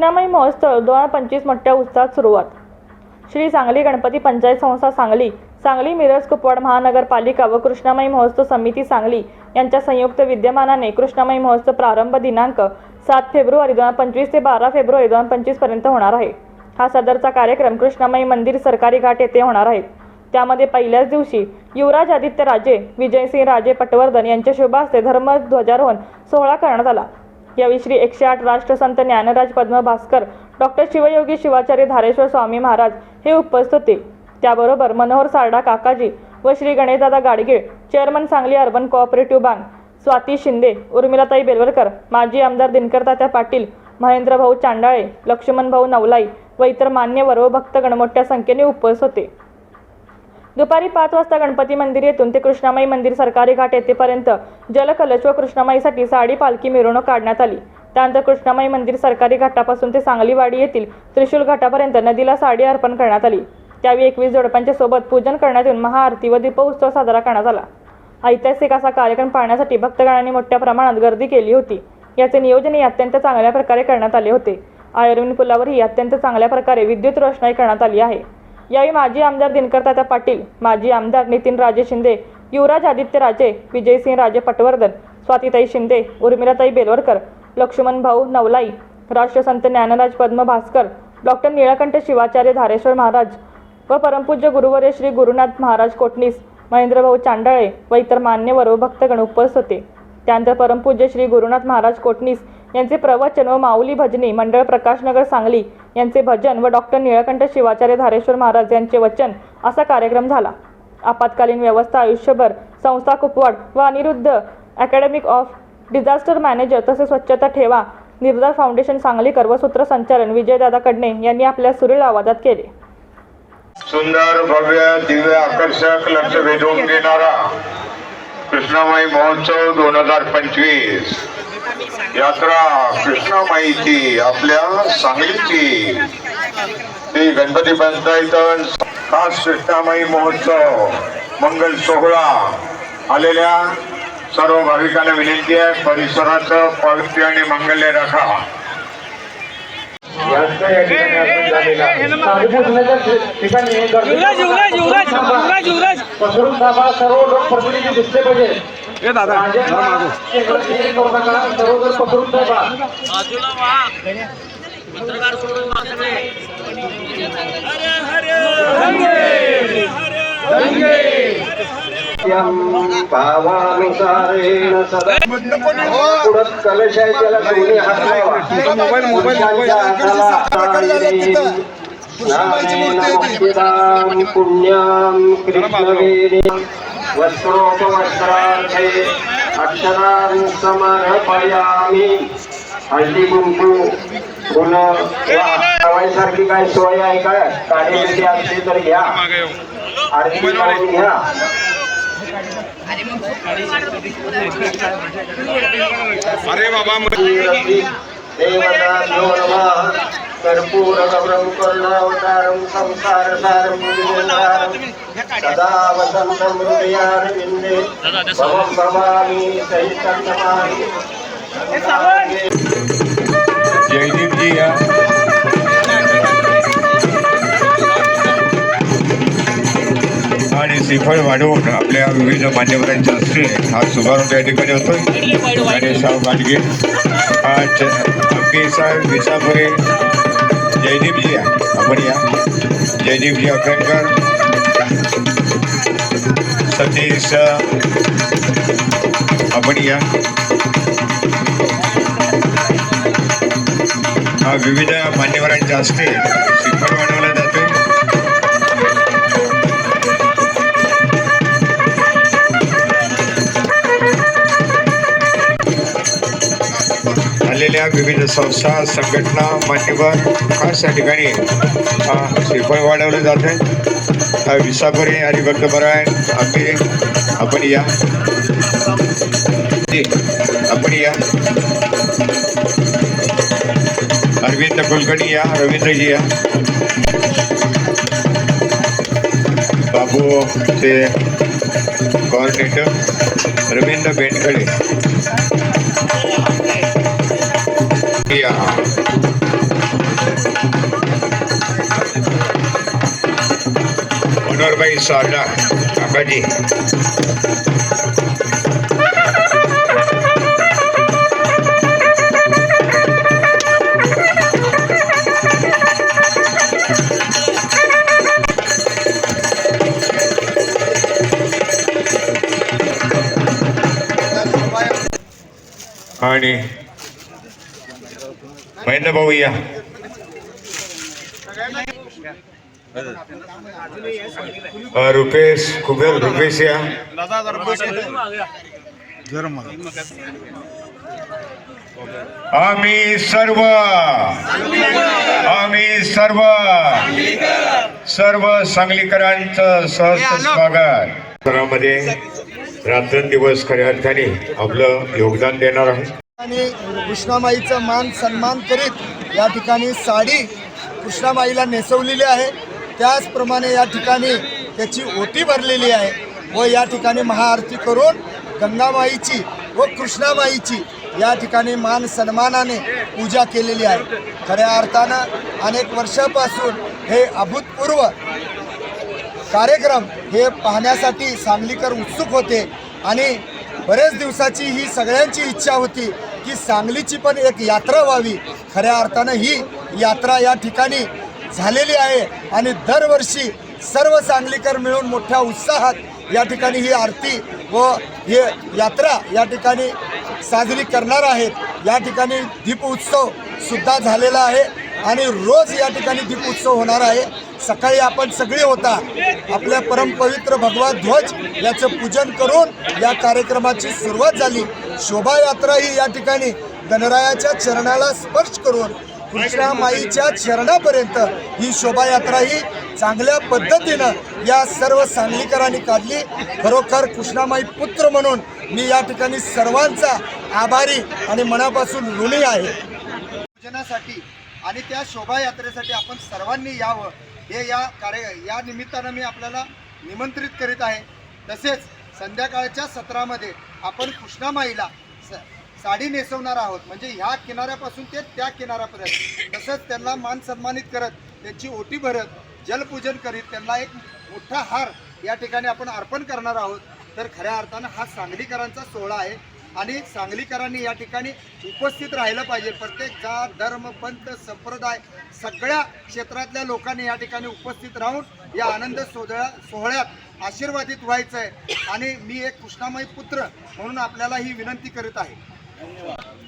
कृष्णामाई महोत्सव दोन हजार पंचवीस मोठ्या उत्साहात सुरुवात. श्री सांगली गणपती पंचायत संस्था सांगली सांगली मिरज कुपवाड महानगरपालिका व कृष्णामाई महोत्सव समिती सांगली यांच्या संयुक्त विद्यमानाने कृष्णामाई महोत्सव प्रारंभ दिनांक सात फेब्रुवारी दोन हजार पंचवीस ते बारा फेब्रुवारी दोन हजार पंचवीसपर्यंत होणार आहे. हा सदरचा कार्यक्रम कृष्णामाई मंदिर सरकारी घाट येथे होणार आहे. त्यामध्ये पहिल्याच दिवशी युवराज आदित्य राजे विजयसिंह राजे पटवर्धन यांच्या शुभ हस्ते धर्मध्वजारोहण सोहळा करण्यात आला. यावेळी श्री एकशे आठ राष्ट्रसंत ज्ञानराज पद्मभास्कर डॉक्टर शिवयोगी शिवाचार्य धारेश्वर स्वामी महाराज हे उपस्थित होते. त्याबरोबर मनोहर सारडा काकाजी व Shri Ganeshdada Gadgil chairman Sangli urban cooperative bank Swati Shinde Urmilatai Belwalkar माजी आमदार दिनकर तात्या पाटील महेंद्रभाऊ चांडाळे लक्ष्मणभाऊ नवलाई व इतर मान्यवर व भक्तगण मोठ्या संख्येने उपस्थित होते. दुपारी पाच वाजता गणपती मंदिर येथून ते कृष्णामाई मंदिर सरकारी घाट येथेपर्यंत जलकलश व कृष्णामाईसाठी साडी पालखी मिरवणूक काढण्यात आली. त्यानंतर कृष्णामाई मंदिर सरकारी घाटापासून ते सांगलीवाडी येथील त्रिशूल घाटापर्यंत नदीला साडी अर्पण करण्यात आली. त्यावेळी एकवीस जोडप्यांच्या सोबत पूजन करण्यात येऊन महाआरती व दीपोत्सव साजरा करण्यात आला. ऐतिहासिक असा कार्यक्रम पाहण्यासाठी भक्तगणांनी मोठ्या प्रमाणात गर्दी केली होती. याचे नियोजनही अत्यंत चांगल्या प्रकारे करण्यात आले होते. आयर्विन पुलावरही अत्यंत चांगल्या प्रकारे विद्युत रोषणाई करण्यात आली आहे. यावेळी माजी आमदार दिनकर तात्या पाटील माजी आमदार नितीन राजे शिंदे युवराज आदित्य राजे विजयसिंह राजे पटवर्धन स्वातीताई शिंदे उर्मिलाताई बेलवरकर लक्ष्मण भाऊ नवलाई राष्ट्रसंत ज्ञानराज पद्म भास्कर डॉक्टर निळकंठ शिवाचार्य धारेश्वर महाराज व परमपूज्य गुरुवर्य श्री गुरुनाथ महाराज कोटणीस महेंद्रभाऊ चांडाळे व इतर मान्यवर व भक्तगण उपस्थित होते. त्यानंतर परमपूज्य श्री गुरुनाथ महाराज कोटणीस यांचे प्रवचन व माऊली भजनी मंडळ प्रकाशनगर सांगली यांचे भजन व डॉक्टर निळकंठ शिवाचार्य धारेश्वर महाराज यांचे वचन असा कार्यक्रम झाला. आपत्कालीन व्यवस्था आयुष्यभर संस्था कुपवाड व Aniruddha academic of disaster manager तसेच स्वच्छता ठेवा निर्धार फाउंडेशन सांगलीकर व सूत्रसंचालन विजयदादा कडणे यांनी आपल्या सुरेल आवाजात केले. सुंदर भव्य दिव्य आकर्षक लक्ष वेधून घेणारा कृष्णामाई महोत्सव दोन हजार पंचवीस. यात्रा कृष्णामाईची आपल्या सांगलीची ती गणपती पंचायतन खास कृष्णामाई महोत्सव मंगल सोहळा आलेल्या सर्व भाविकांना विनंती आहे परिसराचं पवित्र आणि मंगल्य राखा ठिकाणी पसरून थांबा सर्व लोकप्रतिनिधी दिसले पाहिजे ए दादा करू नका पसरून सदा पुढत कलश आहे त्याला दोन्ही हात लावा मोबाईल मोबाईल पुरुषांच्या हाताला ताळी. नामेन पुण्यां कृष्णवेदे वस्त्रोपवस्त्रार्थे अक्षरान् समर्पयामि. हळदी कुंकू फुलं काय सोय आहे काय कार्यकर्ते असली तर घ्या. आरती घ्या. अरे बाबा देवता यो नमः कर्पूरगौरं करुणावतारं संसारसारं सदा वसन्तं हृदयारविन्दे भवं भवामि सहितं नमामि या आणि श्रीफळ वाढवून आपल्या विविध मान्यवरांच्या हस्ते हा शुभारंभ या ठिकाणी होतोय. गणेशराव गाडगे. हा साहेब विसापुरे. जयदीपजी या. आपण या. जयदीपजी अकरकर सतीश आपण या. हा विविध मान्यवरांच्या हस्ते शिखर वाढवला जातोय विविध संस्था संघटना मान्यवर खास या ठिकाणी श्रीफळ वाढवलं जात. आहे हा विसापुरे आणि भक्तपरायण आपले आपण या. आपण या. अरविंद कुलकर्णी या रवींद्रजी या. बाबू ते कोऑर्डिनेटर रवींद्र किया मनोहर भाई साला काका जी आणि महेंद्र भाऊ या रुपेश कुबेर रुपेश या आम्ही सर्व आम्ही सर्व सर्व सांगलीकरांचं सहज स्वागत. घरामध्ये रात्रंदिवस खऱ्या अर्थाने आपलं योगदान देणार आहे. आणि कृष्णामाईचा मान सन्मान करीत या ठिकाणी साडी कृष्णामाईला नेसवलेली आहे. त्याचप्रमाणे या ठिकाणी त्याची ओटी भरलेली आहे व या ठिकाणी महाआरती करून गंगामाईची व कृष्णामाईची या ठिकाणी मान सन्मानाने पूजा केलेली आहे. खऱ्या अर्थानं अनेक वर्षापासून हे अभूतपूर्व कार्यक्रम हे पाहण्यासाठी सांगलीकर उत्सुक होते आणि बरेच दिवसाची ही सगळ्यांची इच्छा होती की सांगलीची पण एक यात्रा व्हावी. खऱ्या अर्थानं ही यात्रा या ठिकाणी झालेली आहे आणि दरवर्षी सर्व सांगलीकर मिळून मोठ्या उत्साहात या ठिकाणी ही आरती व हे यात्रा या ठिकाणी साजरी करणार आहेत. या ठिकाणी दीप उत्सव सुद्धा झालेला आहे आणि रोज या ठिकाणी दीप उत्सव होणार आहे. सकाळी आपण सगळे होता. आपल्या परमपवित्र भगवा ध्वज याचं पूजन करून या कार्यक्रमाची सुरुवात झाली. शोभायात्रा ही या ठिकाणी गणरायाच्या चरणाला स्पर्श करून कृष्णामाईच्या चरणापर्यंत ही शोभायात्रा ही चांगल्या पद्धतीनं या सर्व सांगलीकरांनी काढली. खरोखर कृष्णामाई पुत्र म्हणून मी या ठिकाणी सर्वांचा आभारी आणि मनापासून ऋणी आहे. पूजनासाठी आणि त्या शोभायात्रेसाठी आपण सर्वांनी यावं. हे या कार्य या निमित्तानं मी आपल्याला निमंत्रित करीत आहे. तसेच संध्याकाळच्या सत्रामध्ये आपण कृष्णामाईला स साडी नेसवणार आहोत. म्हणजे ह्या किनाऱ्यापासून ते त्या किनाऱ्यापर्यंत. तसंच त्यांना मान सन्मानित करत त्यांची ओटी भरत जलपूजन करीत त्यांना एक मोठा हार या ठिकाणी आपण अर्पण करणार आहोत. तर खऱ्या अर्थानं हा सांगलीकरांचा सोहळा आहे. आणि सांगलीकरांनी या ठिकाणी उपस्थित राहिलं पाहिजे. प्रत्येक जात धर्म पंथ संप्रदाय सगळ्या क्षेत्रातल्या लोकांनी या ठिकाणी उपस्थित राहून या आनंद सोहळ्या सोहळ्यात आशीर्वादित व्हायचं आहे आणि मी एक कृष्णामय पुत्र म्हणून आपल्याला ही विनंती करीत आहे. धन्यवाद.